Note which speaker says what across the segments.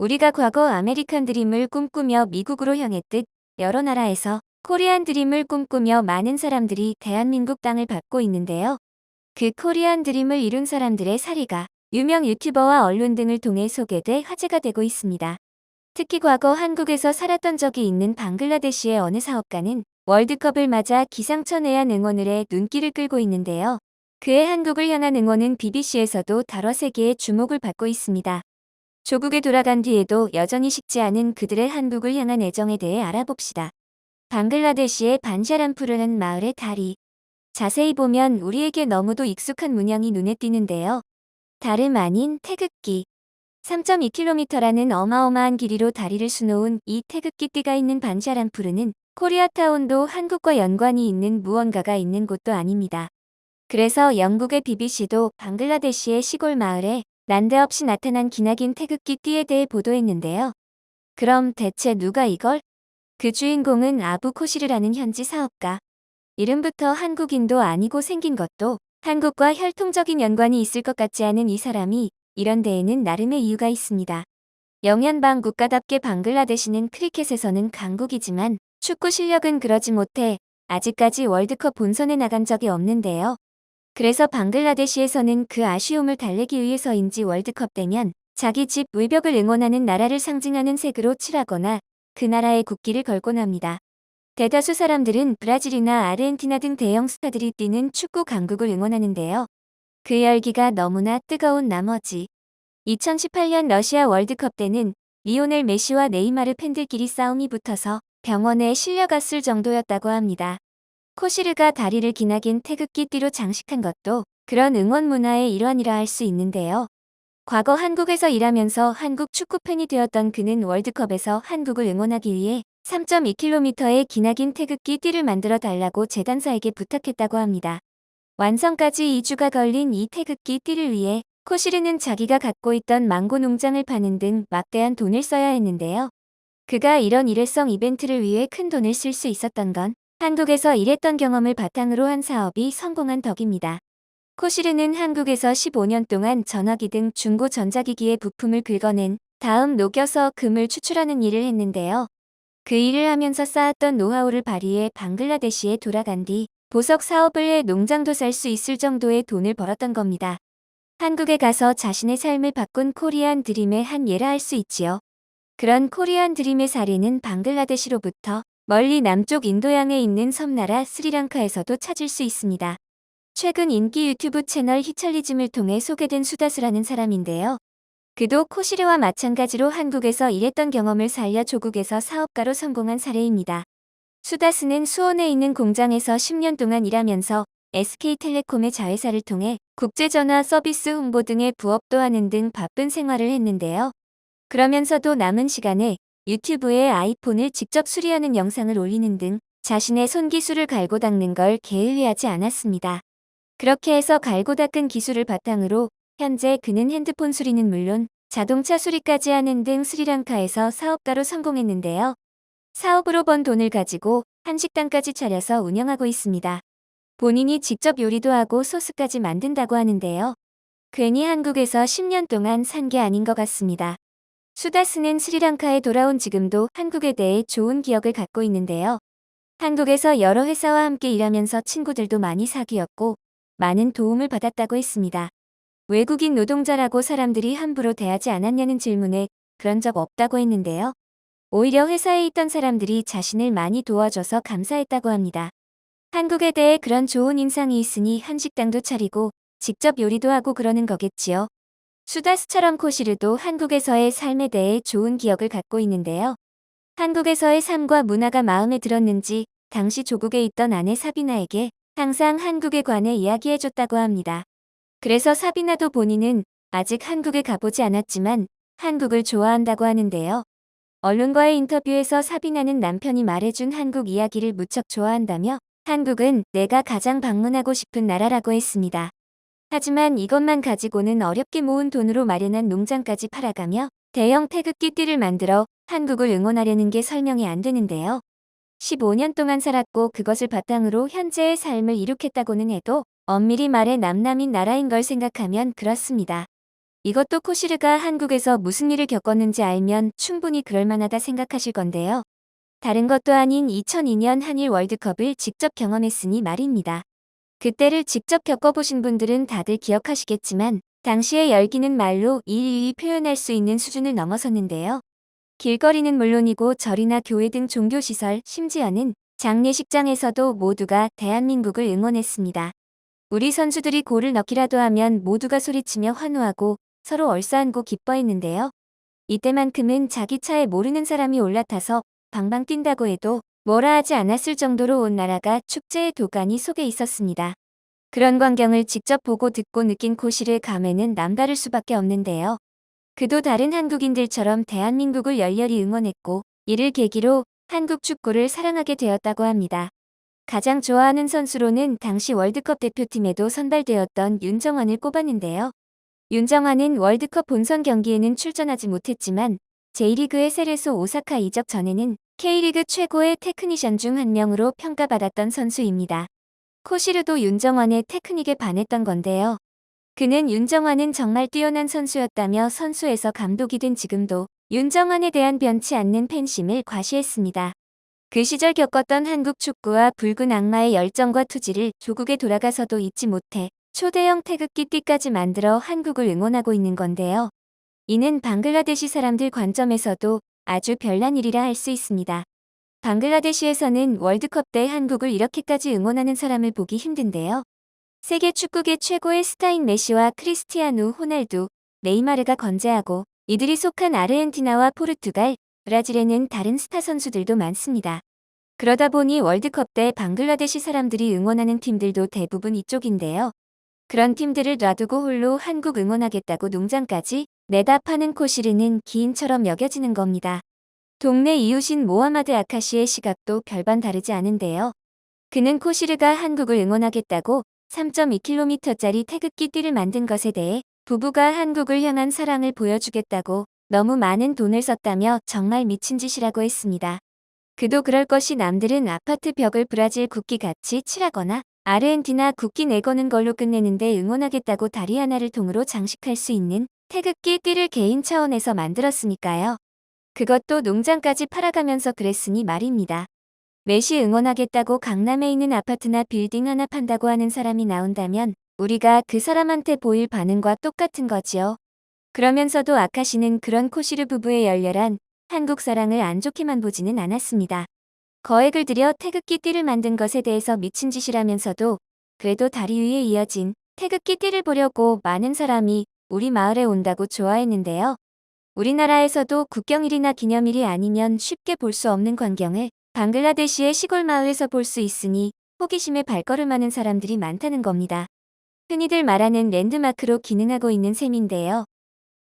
Speaker 1: 우리가 과거 아메리칸 드림을 꿈꾸며 미국으로 향했듯 여러 나라에서 코리안 드림을 꿈꾸며 많은 사람들이 대한민국 땅을 밟고 있는데요. 그 코리안 드림을 이룬 사람들의 사리가 유명 유튜버와 언론 등을 통해 소개돼 화제가 되고 있습니다. 특히 과거 한국에서 살았던 적이 있는 방글라데시의 어느 사업가는 월드컵을 맞아 기상천외한 응원을 해 눈길을 끌고 있는데요. 그의 한국을 향한 응원은 BBC에서도 다뤄 세계의 주목을 받고 있습니다. 조국에 돌아간 뒤에도 여전히 식지 않은 그들의 한국을 향한 애정에 대해 알아봅시다. 방글라데시의 반샤람 푸르는 마을의 다리. 자세히 보면 우리에게 너무도 익숙한 문양이 눈에 띄는데요. 다름 아닌 태극기. 3.2km라는 어마어마한 길이로 다리를 수놓은 이 태극기 띠가 있는 반샤람 푸르는 코리아타운도 한국과 연관이 있는 무언가가 있는 곳도 아닙니다. 그래서 영국의 BBC도 방글라데시의 시골 마을에 난데없이 나타난 기나긴 태극기 띠에 대해 보도했는데요. 그럼 대체 누가 이걸? 그 주인공은 아부 코시르라는 현지 사업가. 이름부터 한국인도 아니고 생긴 것도 한국과 혈통적인 연관이 있을 것 같지 않은 이 사람이 이런 데에는 나름의 이유가 있습니다. 영연방 국가답게 방글라데시는 크리켓에서는 강국이지만 축구 실력은 그러지 못해 아직까지 월드컵 본선에 나간 적이 없는데요. 그래서 방글라데시에서는 그 아쉬움을 달래기 위해서인지 월드컵 되면 자기 집 외벽을 응원하는 나라를 상징하는 색으로 칠하거나 그 나라의 국기를 걸곤 합니다. 대다수 사람들은 브라질이나 아르헨티나 등 대형 스타들이 뛰는 축구 강국을 응원하는데요. 그 열기가 너무나 뜨거운 나머지 2018년 러시아 월드컵 때는 리오넬 메시와 네이마르 팬들끼리 싸움이 붙어서 병원에 실려갔을 정도였다고 합니다. 코시르가 다리를 기나긴 태극기 띠로 장식한 것도 그런 응원 문화의 일환이라 할 수 있는데요. 과거 한국에서 일하면서 한국 축구 팬이 되었던 그는 월드컵에서 한국을 응원하기 위해 3.2km의 기나긴 태극기 띠를 만들어 달라고 재단사에게 부탁했다고 합니다. 완성까지 2주가 걸린 이 태극기 띠를 위해 코시르는 자기가 갖고 있던 망고 농장을 파는 등 막대한 돈을 써야 했는데요. 그가 이런 일회성 이벤트를 위해 큰 돈을 쓸 수 있었던 건 한국에서 일했던 경험을 바탕으로 한 사업이 성공한 덕입니다. 코시르는 한국에서 15년 동안 전화기 등 중고 전자기기의 부품을 긁어낸 다음 녹여서 금을 추출하는 일을 했는데요. 그 일을 하면서 쌓았던 노하우를 발휘해 방글라데시에 돌아간 뒤 보석 사업을 해 농장도 살 수 있을 정도의 돈을 벌었던 겁니다. 한국에 가서 자신의 삶을 바꾼 코리안 드림의 한 예라 할 수 있지요. 그런 코리안 드림의 사례는 방글라데시로부터 멀리 남쪽 인도양에 있는 섬나라 스리랑카에서도 찾을 수 있습니다. 최근 인기 유튜브 채널 히철리즘을 통해 소개된 수다스라는 사람인데요. 그도 코시르와 마찬가지로 한국에서 일했던 경험을 살려 조국에서 사업가로 성공한 사례입니다. 수다스는 수원에 있는 공장에서 10년 동안 일하면서 SK텔레콤의 자회사를 통해 국제전화 서비스 홍보 등의 부업도 하는 등 바쁜 생활을 했는데요. 그러면서도 남은 시간에 유튜브에 아이폰을 직접 수리하는 영상을 올리는 등 자신의 손기술을 갈고 닦는 걸 게을리하지 않았습니다. 그렇게 해서 갈고 닦은 기술을 바탕으로 현재 그는 핸드폰 수리는 물론 자동차 수리까지 하는 등 스리랑카에서 사업가로 성공했는데요. 사업으로 번 돈을 가지고 한식당까지 차려서 운영하고 있습니다. 본인이 직접 요리도 하고 소스까지 만든다고 하는데요. 괜히 한국에서 10년 동안 산 게 아닌 것 같습니다. 수다스는 스리랑카에 돌아온 지금도 한국에 대해 좋은 기억을 갖고 있는데요. 한국에서 여러 회사와 함께 일하면서 친구들도 많이 사귀었고 많은 도움을 받았다고 했습니다. 외국인 노동자라고 사람들이 함부로 대하지 않았냐는 질문에 그런 적 없다고 했는데요. 오히려 회사에 있던 사람들이 자신을 많이 도와줘서 감사했다고 합니다. 한국에 대해 그런 좋은 인상이 있으니 한식당도 차리고 직접 요리도 하고 그러는 거겠지요. 수다스처럼 코시르도 한국에서의 삶에 대해 좋은 기억을 갖고 있는데요. 한국에서의 삶과 문화가 마음에 들었는지 당시 조국에 있던 아내 사비나에게 항상 한국에 관해 이야기해줬다고 합니다. 그래서 사비나도 본인은 아직 한국에 가보지 않았지만 한국을 좋아한다고 하는데요. 언론과의 인터뷰에서 사비나는 남편이 말해준 한국 이야기를 무척 좋아한다며 한국은 내가 가장 방문하고 싶은 나라라고 했습니다. 하지만 이것만 가지고는 어렵게 모은 돈으로 마련한 농장까지 팔아가며 대형 태극기 띠를 만들어 한국을 응원하려는 게 설명이 안 되는데요. 15년 동안 살았고 그것을 바탕으로 현재의 삶을 이룩했다고는 해도 엄밀히 말해 남남인 나라인 걸 생각하면 그렇습니다. 이것도 코시르가 한국에서 무슨 일을 겪었는지 알면 충분히 그럴만하다 생각하실 건데요. 다른 것도 아닌 2002년 한일 월드컵을 직접 경험했으니 말입니다. 그때를 직접 겪어보신 분들은 다들 기억하시겠지만 당시의 열기는 말로 일일이 표현할 수 있는 수준을 넘어섰는데요. 길거리는 물론이고 절이나 교회 등 종교시설, 심지어는 장례식장에서도 모두가 대한민국을 응원했습니다. 우리 선수들이 골을 넣기라도 하면 모두가 소리치며 환호하고 서로 얼싸안고 기뻐했는데요. 이때만큼은 자기 차에 모르는 사람이 올라타서 방방 뛴다고 해도 뭐라 하지 않았을 정도로 온 나라가 축제의 도가니 속에 있었습니다. 그런 광경을 직접 보고 듣고 느낀 코시르 감회는 남다를 수밖에 없는데요. 그도 다른 한국인들처럼 대한민국을 열렬히 응원했고 이를 계기로 한국 축구를 사랑하게 되었다고 합니다. 가장 좋아하는 선수로는 당시 월드컵 대표팀에도 선발되었던 윤정환을 꼽았는데요. 윤정환은 월드컵 본선 경기에는 출전하지 못했지만 제1리그의 세레소 오사카 이적 전에는 K리그 최고의 테크니션 중 한 명으로 평가받았던 선수입니다. 코시르도 윤정환의 테크닉에 반했던 건데요. 그는 윤정환은 정말 뛰어난 선수였다며 선수에서 감독이 된 지금도 윤정환에 대한 변치 않는 팬심을 과시했습니다. 그 시절 겪었던 한국 축구와 붉은 악마의 열정과 투지를 조국에 돌아가서도 잊지 못해 초대형 태극기 띠까지 만들어 한국을 응원하고 있는 건데요. 이는 방글라데시 사람들 관점에서도 아주 별난 일이라 할 수 있습니다. 방글라데시에서는 월드컵 때 한국을 이렇게까지 응원하는 사람을 보기 힘든데요. 세계 축구계 최고의 스타인 메시와 크리스티아누 호날두, 네이마르가 건재하고 이들이 속한 아르헨티나와 포르투갈, 브라질에는 다른 스타 선수들도 많습니다. 그러다 보니 월드컵 때 방글라데시 사람들이 응원하는 팀들도 대부분 이쪽인데요. 그런 팀들을 놔두고 홀로 한국 응원하겠다고 농장까지 내다 파는 코시르는 기인처럼 여겨지는 겁니다. 동네 이웃인 모하마드 아카시의 시각도 별반 다르지 않은데요. 그는 코시르가 한국을 응원하겠다고 3.2km짜리 태극기 띠를 만든 것에 대해 부부가 한국을 향한 사랑을 보여주겠다고 너무 많은 돈을 썼다며 정말 미친 짓이라고 했습니다. 그도 그럴 것이 남들은 아파트 벽을 브라질 국기 같이 칠하거나 아르헨티나 국기 내거는 걸로 끝내는데 응원하겠다고 다리 하나를 통으로 장식할 수 있는 태극기 띠를 개인 차원에서 만들었으니까요. 그것도 농장까지 팔아가면서 그랬으니 말입니다. 메시 응원하겠다고 강남에 있는 아파트나 빌딩 하나 판다고 하는 사람이 나온다면 우리가 그 사람한테 보일 반응과 똑같은 거지요. 그러면서도 아카시는 그런 코시르 부부의 열렬한 한국 사랑을 안 좋게만 보지는 않았습니다. 거액을 들여 태극기 띠를 만든 것에 대해서 미친 짓이라면서도 그래도 다리 위에 이어진 태극기 띠를 보려고 많은 사람이 우리 마을에 온다고 좋아했는데요. 우리나라에서도 국경일이나 기념일이 아니면 쉽게 볼 수 없는 광경을 방글라데시의 시골 마을에서 볼 수 있으니 호기심에 발걸음하는 사람들이 많다는 겁니다. 흔히들 말하는 랜드마크로 기능하고 있는 셈인데요.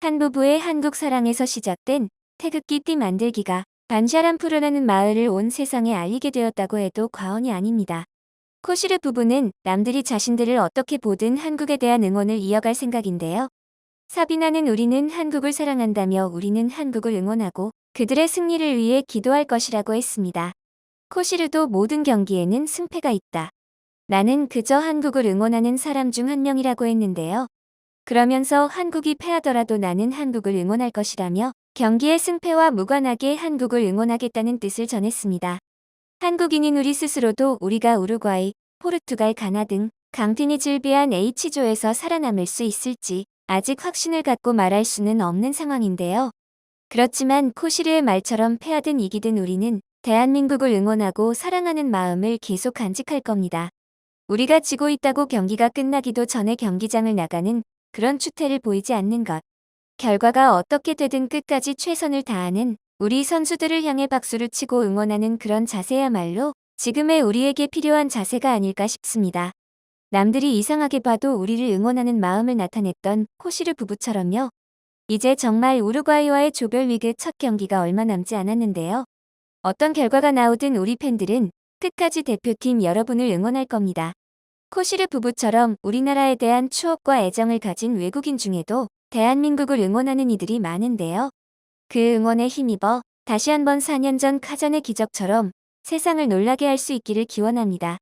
Speaker 1: 한 부부의 한국 사랑에서 시작된 태극기 띠 만들기가 반샤람푸르라는 마을을 온 세상에 알리게 되었다고 해도 과언이 아닙니다. 코시르 부부는 남들이 자신들을 어떻게 보든 한국에 대한 응원을 이어갈 생각인데요. 사비나는 우리는 한국을 사랑한다며 우리는 한국을 응원하고 그들의 승리를 위해 기도할 것이라고 했습니다. 코시르도 모든 경기에는 승패가 있다. 나는 그저 한국을 응원하는 사람 중 한 명이라고 했는데요. 그러면서 한국이 패하더라도 나는 한국을 응원할 것이라며 경기의 승패와 무관하게 한국을 응원하겠다는 뜻을 전했습니다. 한국인인 우리 스스로도 우리가 우루과이, 포르투갈, 가나 등 강팀이 질비한 H조에서 살아남을 수 있을지 아직 확신을 갖고 말할 수는 없는 상황인데요. 그렇지만 코시르의 말처럼 패하든 이기든 우리는 대한민국을 응원하고 사랑하는 마음을 계속 간직할 겁니다. 우리가 지고 있다고 경기가 끝나기도 전에 경기장을 나가는 그런 추태를 보이지 않는 것. 결과가 어떻게 되든 끝까지 최선을 다하는 우리 선수들을 향해 박수를 치고 응원하는 그런 자세야말로 지금의 우리에게 필요한 자세가 아닐까 싶습니다. 남들이 이상하게 봐도 우리를 응원하는 마음을 나타냈던 코시르 부부처럼요. 이제 정말 우루과이와의 조별 리그 첫 경기가 얼마 남지 않았는데요. 어떤 결과가 나오든 우리 팬들은 끝까지 대표팀 여러분을 응원할 겁니다. 코시르 부부처럼 우리나라에 대한 추억과 애정을 가진 외국인 중에도 대한민국을 응원하는 이들이 많은데요. 그 응원에 힘입어 다시 한번 4년 전 카잔의 기적처럼 세상을 놀라게 할 수 있기를 기원합니다.